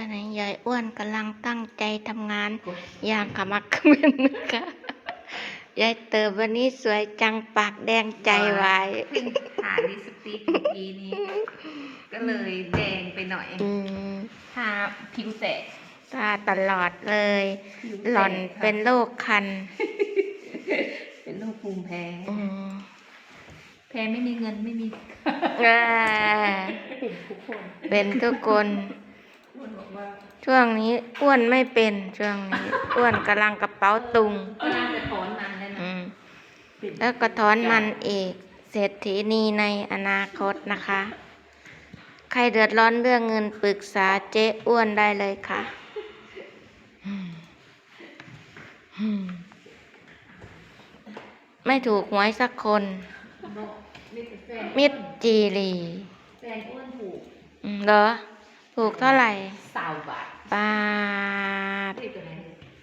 อนนี้ยายอ้วนกำลังตั้งใจทำงาน อย่างขมักเขม้นนะคะ ยายเติบวันนี้สวยจังปากแดงใจวายเพิ่งทาลิปสติกเมื่อกี้นี้ ก็เลยแดงไปหน่อยอืมทาผิวแตกตาตลอดเลย ผิวแตกหล่อนค่ะเป็นโรคคันเป็นโรคภูมิแพ้ อืมแพ้ไม่มีเงินไม่มี อ่าเป็นทุกคน เป็นทุกคนอ้วนบอกว่า ช่วงนี้อ้วนไม่เป็นช่วงนี้ อ้วนกำลังกระเป๋าตุงก็น่าจะถอนมันแล้วนะอืมเป็นแล้วก็ถอนมันอีกเศรษฐีนีในอนาคตนะคะ ใครเดือดร้อนเรื่องเงินปรึกษาเจ๊อ้วนได้เลยค่ะอืมอืมไม่ถูกหวยสักคนบอกมีแต่แฟนมิดจีรีแฟนอ้วนถูกอืมเหรอ ถูกเท่าไหร่สาวบาทปา